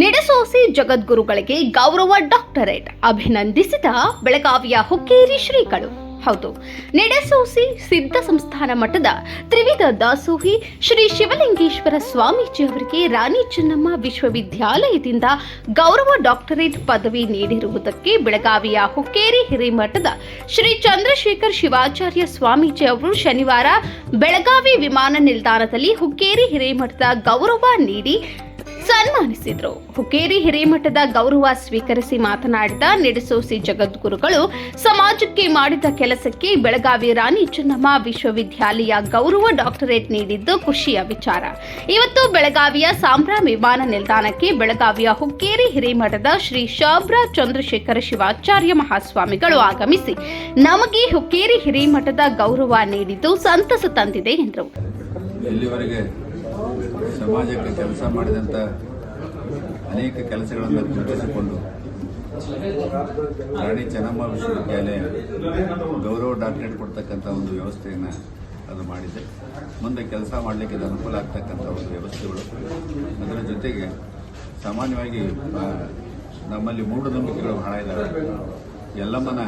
ನಿಡಸೋಸಿ ಜಗದ್ಗುರುಗಳಿಗೆ ಗೌರವ ಡಾಕ್ಟರೇಟ್. ಅಭಿನಂದಿಸಿದ ಬೆಳಗಾವಿಯ ಹುಕ್ಕೇರಿ ಶ್ರೀಗಳು. ಹೌದು, ನಿಡಸೋಸಿ ಸಿದ್ಧ ಸಂಸ್ಥಾನ ಮಠದ ತ್ರಿವಿಧ ದಾಸೋಹಿ ಶ್ರೀ ಶಿವಲಿಂಗೇಶ್ವರ ಸ್ವಾಮೀಜಿ ಅವರಿಗೆ ರಾಣಿ ಚೆನ್ನಮ್ಮ ವಿಶ್ವವಿದ್ಯಾಲಯದಿಂದ ಗೌರವ ಡಾಕ್ಟರೇಟ್ ಪದವಿ ನೀಡಿರುವುದಕ್ಕೆ ಬೆಳಗಾವಿಯ ಹುಕ್ಕೇರಿ ಹಿರೇಮಠದ ಶ್ರೀ ಚಂದ್ರಶೇಖರ್ ಶಿವಾಚಾರ್ಯ ಸ್ವಾಮೀಜಿ ಅವರು ಶನಿವಾರ ಬೆಳಗಾವಿ ವಿಮಾನ ನಿಲ್ದಾಣದಲ್ಲಿ ಹುಕ್ಕೇರಿ ಹಿರೇಮಠದ ಗೌರವ ನೀಡಿ ಸನ್ಮಾನಿಸಿದರು. ಹುಕ್ಕೇರಿ ಹಿರೇಮಠದ ಗೌರವ ಸ್ವೀಕರಿಸಿ ಮಾತನಾಡಿದ ನಿಡಸೋಸಿ ಜಗದ್ಗುರುಗಳು, ಸಮಾಜಕ್ಕೆ ಮಾಡಿದ ಕೆಲಸಕ್ಕೆ ಬೆಳಗಾವಿ ರಾಣಿ ಚೆನ್ನಮ್ಮ ವಿಶ್ವವಿದ್ಯಾಲಯ ಗೌರವ ಡಾಕ್ಟರೇಟ್ ನೀಡಿದ್ದು ಖುಷಿಯ ವಿಚಾರ. ಇವತ್ತು ಬೆಳಗಾವಿಯ ಸಾಂಬ್ರಾ ವಿಮಾನ ನಿಲ್ದಾಣಕ್ಕೆ ಬೆಳಗಾವಿಯ ಹುಕ್ಕೇರಿ ಹಿರೇಮಠದ ಶ್ರೀ ಶಾಬ್ರ ಚಂದ್ರಶೇಖರ ಶಿವಾಚಾರ್ಯ ಮಹಾಸ್ವಾಮಿಗಳು ಆಗಮಿಸಿ, ನಮಗೆ ಹುಕ್ಕೇರಿ ಹಿರೇಮಠದ ಗೌರವ ನೀಡಿದ್ದು ಸಂತಸ ತಂದಿದೆ ಎಂದರು. ಸಮಾಜಕ್ಕೆ ಕೆಲಸ ಮಾಡಿದಂಥ ಅನೇಕ ಕೆಲಸಗಳನ್ನು ಗುರುತಿಸಿಕೊಂಡು ರಾಣಿ ಚೆನ್ನಮ್ಮ ವಿಶ್ವವಿದ್ಯಾಲಯ ಗೌರವ ಡಾಕ್ಟರೇಟ್ ಕೊಡ್ತಕ್ಕಂಥ ಒಂದು ವ್ಯವಸ್ಥೆಯನ್ನು ಅದು ಮಾಡಿದೆ. ಮುಂದೆ ಕೆಲಸ ಮಾಡಲಿಕ್ಕೆ ಇದು ಅನುಕೂಲ ಆಗ್ತಕ್ಕಂಥ ಒಂದು ವ್ಯವಸ್ಥೆಗಳು. ಅದರ ಜೊತೆಗೆ ಸಾಮಾನ್ಯವಾಗಿ ನಮ್ಮಲ್ಲಿ ಮೂಢನಂಬಿಕೆಗಳು ಬಹಳ ಇದ್ದಾವೆ ಯಲ್ಲಮ್ಮನ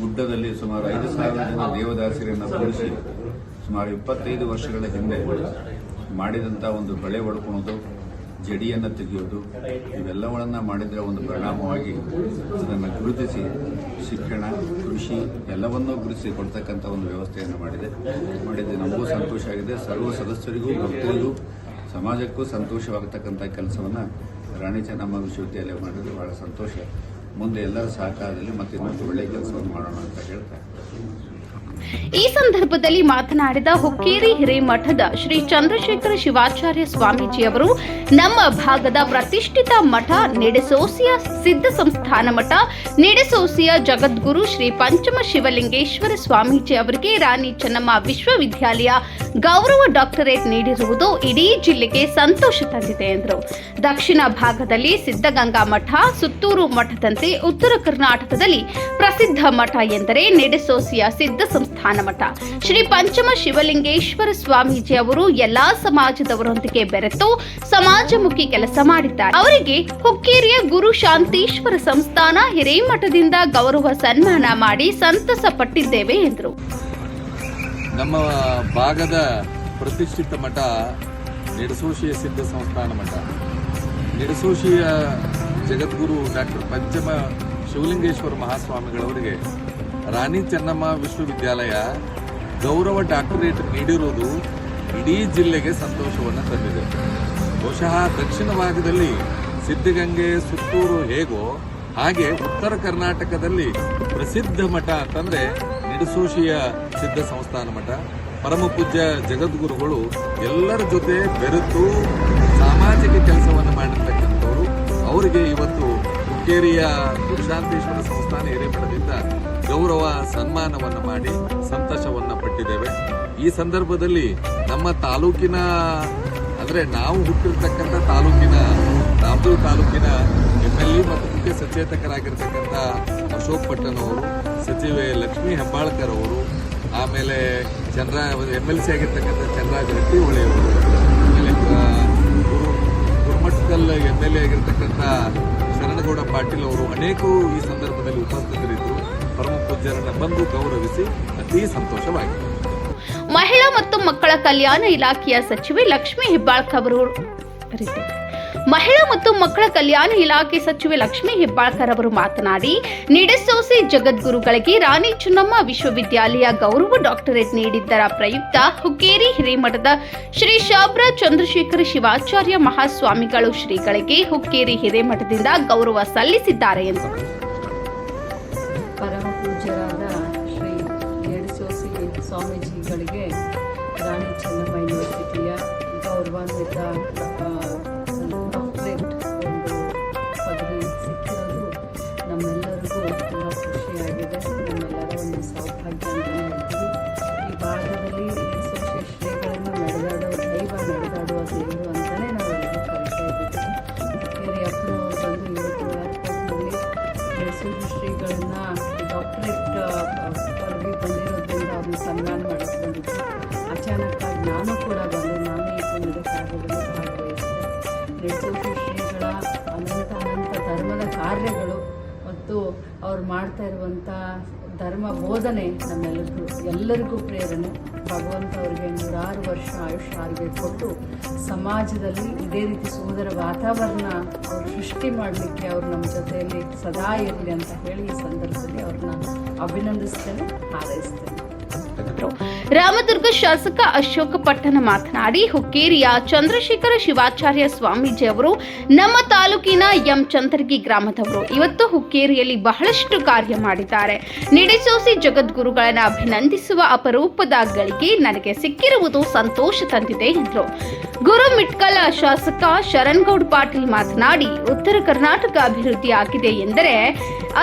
ಗುಡ್ಡದಲ್ಲಿ ಸುಮಾರು ಐದು ಸಾವಿರ ಜನ ದೇವದಾಸಿಯರನ್ನು ಕೂಡಿಸಿ ಸುಮಾರು ಇಪ್ಪತ್ತೈದು ವರ್ಷಗಳ ಹಿಂದೆ ಮಾಡಿದಂಥ ಒಂದು ಬೆಳೆ ಒಡ್ಕೊಳೋದು ಜಡಿಯನ್ನು ತೆಗೆಯೋದು ಇವೆಲ್ಲಗಳನ್ನು ಮಾಡಿದರೆ ಒಂದು ಪರಿಣಾಮವಾಗಿ ಅದನ್ನು ಗುರುತಿಸಿ ಶಿಕ್ಷಣ, ಕೃಷಿ ಎಲ್ಲವನ್ನೂ ಗುರುತಿಸಿ ಕೊಡ್ತಕ್ಕಂಥ ಒಂದು ವ್ಯವಸ್ಥೆಯನ್ನು ಮಾಡಿದೆ. ಮಾಡಿದೆ ನಮಗೂ ಸಂತೋಷ ಆಗಿದೆ. ಸರ್ವ ಸದಸ್ಯರಿಗೂ, ಭಕ್ತರಿಗೂ, ಸಮಾಜಕ್ಕೂ ಸಂತೋಷವಾಗತಕ್ಕಂಥ ಕೆಲಸವನ್ನು ರಾಣಿ ಚೆನ್ನಮ್ಮ ವಿಶ್ವವಿದ್ಯಾಲಯ ಮಾಡಿದ್ರೆ. ಭಾಳ ಸಂತೋಷ. ಮುಂದೆ ಎಲ್ಲರ ಸಹಕಾರದಲ್ಲಿ ಮತ್ತೆ ಇನ್ನೊಂದು ಒಳ್ಳೆಯ ಕೆಲಸವನ್ನು ಮಾಡೋಣ ಅಂತ ಹೇಳ್ತಾ ಈ ಸಂದರ್ಭದಲ್ಲಿ ಮಾತನಾಡಿದ ಹುಕ್ಕೇರಿ ಹಿರೇಮಠದ ಶ್ರೀ ಚಂದ್ರಶೇಖರ ಶಿವಾಚಾರ್ಯ ಸ್ವಾಮೀಜಿ ಅವರು ನಮ್ಮ ಭಾಗದ ಪ್ರತಿಷ್ಠಿತ ಮಠ ನೆಡೆಸೋಸಿಯ ಸಿದ್ಧ ಸಂಸ್ಥಾನ ಮಠ, ನೆಡೆಸೋಸಿಯ ಜಗದ್ಗುರು ಶ್ರೀ ಪಂಚಮ ಶಿವಲಿಂಗೇಶ್ವರ ಸ್ವಾಮೀಜಿ ಅವರಿಗೆ ರಾಣಿ ಚೆನ್ನಮ್ಮ ವಿಶ್ವವಿದ್ಯಾಲಯ ಗೌರವ ಡಾಕ್ಟರೇಟ್ ನೀಡಿರುವುದು ಇಡೀ ಜಿಲ್ಲೆಗೆ ಸಂತೋಷ ತಂದಿದೆ ಎಂದರು. ದಕ್ಷಿಣ ಭಾಗದಲ್ಲಿ ಸಿದ್ಧಗಂಗಾ ಮಠ, ಸುತ್ತೂರು ಮಠದಂತೆ ಉತ್ತರ ಕರ್ನಾಟಕದಲ್ಲಿ ಪ್ರಸಿದ್ಧ ಮಠ ಎಂದರೆ ನೆಡೆಸೋಸಿಯ ಸಿದ್ಧ ಸಂಸ್ಥಾನ ಮಠ ಶ್ರೀ ಪಂಚಮ ಶಿವಲಿಂಗೇಶ್ವರ ಸ್ವಾಮೀಜಿ ಅವರು ಎಲ್ಲಾ ಸಮಾಜದವರೊಂದಿಗೆ ಬೆರೆತು ಸಮಾಜಮುಖಿ ಕೆಲಸ ಮಾಡಿದ್ದಾರೆ. ಅವರಿಗೆ ಹುಕ್ಕೇರಿಯ ಗುರು ಶಾಂತೀಶ್ವರ ಸಂಸ್ಥಾನ ಹಿರೇಮಠದಿಂದ ಗೌರವ ಸನ್ಮಾನ ಮಾಡಿ ಸಂತಸ ಪಟ್ಟಿದ್ದೇವೆ ಎಂದರು. ನಮ್ಮ ಭಾಗದ ಪ್ರತಿಷ್ಠಿತ ಮಠ ನಿಡಸೋಶಿಯ ಸಿದ್ಧ ಸಂಸ್ಥಾನ ಮಠ. ನಿಡಸೋಶಿಯ ಜಗದ್ಗುರು ಡಾಕ್ಟರ್ ಪಂಚಮ ಶಿವಲಿಂಗೇಶ್ವರ ಮಹಾಸ್ವಾಮಿಗಳವರಿಗೆ ರಾಣಿ ಚೆನ್ನಮ್ಮ ವಿಶ್ವವಿದ್ಯಾಲಯ ಗೌರವ ಡಾಕ್ಟರೇಟ್ ನೀಡಿರುವುದು ಇಡೀ ಜಿಲ್ಲೆಗೆ ಸಂತೋಷವನ್ನು ತಂದಿದೆ. ಬಹುಶಃ ದಕ್ಷಿಣ ಭಾಗದಲ್ಲಿ ಸಿದ್ಧಗಂಗೆ, ಸುತ್ತೂರು ಹೇಗೋ, ಹಾಗೆ ಉತ್ತರ ಕರ್ನಾಟಕದಲ್ಲಿ ಪ್ರಸಿದ್ಧ ಮಠ ಅಂತಂದರೆ ನಿಡಸೋಶಿಯ ಸಿದ್ಧ ಸಂಸ್ಥಾನ ಮಠ. ಪರಮ ಪೂಜ್ಯ ಜಗದ್ಗುರುಗಳು ಎಲ್ಲರ ಜೊತೆ ಬೆರೆತು ಸಾಮಾಜಿಕ ಕೆಲಸವನ್ನು ಮಾಡಿರ್ತಕ್ಕಂಥವ್ರು. ಅವರಿಗೆ ಇವತ್ತು ಹುಕ್ಕೇರಿಯ ಗುರುಶಾಂತೇಶ್ವರ ಸಂಸ್ಥಾನ ಹಿರೇಮಠದಿಂದ ಗೌರವ ಸನ್ಮಾನವನ್ನು ಮಾಡಿ ಸಂತೋಷವನ್ನು ಪಟ್ಟಿದ್ದೇವೆ. ಈ ಸಂದರ್ಭದಲ್ಲಿ ನಮ್ಮ ತಾಲೂಕಿನ ಅಂದರೆ ನಾವು ಹುಟ್ಟಿರ್ತಕ್ಕಂಥ ತಾಲೂಕಿನ ರಾಮದೂರು ತಾಲೂಕಿನ ಎಂ ಎಲ್ ಎ ಮತ್ತು ಮುಖ್ಯ ಸಚೇತಕರಾಗಿರ್ತಕ್ಕಂಥ ಅಶೋಕ್ ಪಟ್ಟಣವರು ಸಚಿವೆ ಲಕ್ಷ್ಮೀ ಹೆಬ್ಬಾಳ್ಕರ್ ಅವರು ಆಮೇಲೆ ಚಂದ್ರ ಎಂ ಎಲ್ ಸಿ ಆಗಿರ್ತಕ್ಕಂಥ ಚಂದ್ರ ರಟ್ಟಿಹೊಳೆ ಅವರು ಆಮೇಲೆ ಆ, ಎಂ ಎಲ್ ಎ ಆಗಿರ್ತಕ್ಕಂಥ ಶರಣಗೌಡ ಪಾಟೀಲ್ ಅವರು ಅನೇಕರು ಈ ಸಂದರ್ಭದಲ್ಲಿ ಉಪಸ್ಥಿತರಿದ್ದರು. ಪರಮ ಪೂಜ್ಯರನ್ನ ಬಂದು ಗೌರವಿಸಿ ಅತಿ ಸಂತೋಷವಾಗಿದೆ ಮಹಿಳಾ ಮತ್ತು ಮಕ್ಕಳ ಕಲ್ಯಾಣ ಇಲಾಖೆಯ ಸಚಿವೆ ಲಕ್ಷ್ಮೀ ಹೆಬ್ಬಾಳ್ಕರ್ ಅವರು ಮಹಿಳಾ ಮತ್ತು ಮಕ್ಕಳ ಕಲ್ಯಾಣ ಇಲಾಖೆ ಸಚಿವೆ ಲಕ್ಷ್ಮೀ ಹೆಬ್ಬಾಳ್ಕರ್ ಅವರು ಮಾತನಾಡಿ, ನಿಡಸೋಸಿ ಜಗದ್ಗುರುಗಳಿಗೆ ರಾಣಿ ಚೆನ್ನಮ್ಮ ವಿಶ್ವವಿದ್ಯಾಲಯ ಗೌರವ ಡಾಕ್ಟರೇಟ್ ನೀಡಿದ್ದರ ಪ್ರಯುಕ್ತ ಹುಕ್ಕೇರಿ ಹಿರೇಮಠದ ಶ್ರೀ ಶಾಬ್ರ ಚಂದ್ರಶೇಖರ ಶಿವಾಚಾರ್ಯ ಮಹಾಸ್ವಾಮಿಗಳು ಶ್ರೀಗಳಿಗೆ ಹುಕ್ಕೇರಿ ಹಿರೇಮಠದಿಂದ ಗೌರವ ಸಲ್ಲಿಸಿದ್ದಾರೆ ಎಂದು ಸಿಕ್ಕಿರೋದು ನಮ್ಮೆಲ್ಲರಿಗೂ ತುಂಬ ಖುಷಿಯಾಗಿದೆ. ಹೇಳ್ತೀವಿ ಈ ಅಪ್ಪನವರು ಬಂದು ಡಾಕ್ಟರೇಟ್ ಪದವಿ ಬಂದಿರೋದ್ರಿಂದ ಅವ್ರನ್ನ ಸನ್ಮಾನ ಮಾಡಿಸ್ಕೊಂಡಿದ್ದೆ ಅಚಾನಕ್ಕಾಗಿ ನಾನು ಕೂಡ ಬಂದು. ಮತ್ತು ಅವ್ರು ಮಾಡ್ತಾ ಇರುವಂಥ ಧರ್ಮ ಬೋಧನೆ ನಮ್ಮೆಲ್ಲರಿಗೂ, ಎಲ್ಲರಿಗೂ ಪ್ರೇರಣೆ. ಭಗವಂತ ಅವರಿಗೆ ನೂರಾರು ವರ್ಷ ಆಯುಷ್ಯ ಆರೋಗ್ಯ ಕೊಟ್ಟು ಸಮಾಜದಲ್ಲಿ ಇದೇ ರೀತಿ ಸುಂದರ ವಾತಾವರಣ ಅವ್ರು ಸೃಷ್ಟಿ ಮಾಡಲಿಕ್ಕೆ ಅವರು ನಮ್ಮ ಜೊತೆಯಲ್ಲಿ ಸದಾ ಇರಲಿ ಅಂತ ಹೇಳಿ ಈ ಸಂದರ್ಭದಲ್ಲಿ ಅವ್ರನ್ನ ಅಭಿನಂದಿಸ್ತೇನೆ, ಹಾರೈಸ್ತೇನೆ. ರಾಮದುರ್ಗ ಶಾಸಕ ಅಶೋಕ ಪಟ್ಟಣ ಮಾತನಾಡಿ, ಹುಕ್ಕೇರಿಯ ಚಂದ್ರಶೇಖರ ಶಿವಾಚಾರ್ಯ ಸ್ವಾಮೀಜಿ ಅವರು ನಮ್ಮ ತಾಲೂಕಿನ ಎಂ ಚಂದರ್ಗಿ ಗ್ರಾಮದವರು. ಇವತ್ತು ಹುಕ್ಕೇರಿಯಲ್ಲಿ ಬಹಳಷ್ಟು ಕಾರ್ಯ ಮಾಡಿದ್ದಾರೆ. ನಿಡಿಸೋಸಿ ಜಗದ್ಗುರುಗಳನ್ನು ಅಭಿನಂದಿಸುವ ಅಪರೂಪದ ಗಳಿಗೆ ನನಗೆ ಸಿಕ್ಕಿರುವುದು ಸಂತೋಷ ತಂದಿದೆ, ಎಂದರು. ಗುರು ಮಿಟ್ಕಲ್ ಶಾಸಕ ಶರಣ್ಗೌಡ್ ಪಾಟೀಲ್ ಮಾತನಾಡಿ, ಉತ್ತರ ಕರ್ನಾಟಕ ಅಭಿವೃದ್ಧಿ ಆಗಿದೆ ಎಂದರೆ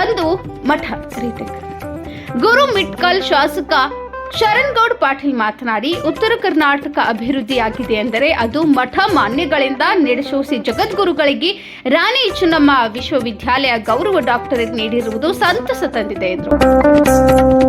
ಅಂದು ಮಠ ಗುರು ಮಿಟ್ಕಲ್ ಶಾಸಕ ಶರಣ್ಗೌಡ್ ಪಾಟೀಲ್ ಮಾತನಾಡಿ, ಉತ್ತರ ಕರ್ನಾಟಕ ಅಭಿವೃದ್ಧಿಯಾಗಿದೆ ಎಂದರೆ ಅದು ಮಠ ಮಾನ್ಯಗಳಿಂದ ನಡೆಸೋಸಿ ಜಗದ್ಗುರುಗಳಿಗೆ ರಾಣಿ ಚೆನ್ನಮ್ಮ ವಿಶ್ವವಿದ್ಯಾಲಯ ಗೌರವ ಡಾಕ್ಟರೇಟ್ ನೀಡಿರುವುದು ಸಂತಸ ತಂದಿದೆ ಎಂದರು.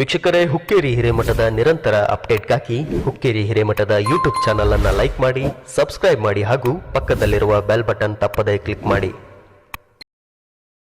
ವೀಕ್ಷಕರೇ, ಹುಕ್ಕೇರಿ ಹಿರೇಮಠದ ನಿರಂತರ ಅಪ್ಡೇಟ್ಗಾಗಿ ಹುಕ್ಕೇರಿ ಹಿರೇಮಠದ ಯೂಟ್ಯೂಬ್ ಚಾನಲ್ ಅನ್ನು ಲೈಕ್ ಮಾಡಿ, ಸಬ್ಸ್ಕ್ರೈಬ್ ಮಾಡಿ ಹಾಗೂ ಪಕ್ಕದಲ್ಲಿರುವ ಬೆಲ್ ಬಟನ್ ತಪ್ಪದೇ ಕ್ಲಿಕ್ ಮಾಡಿ.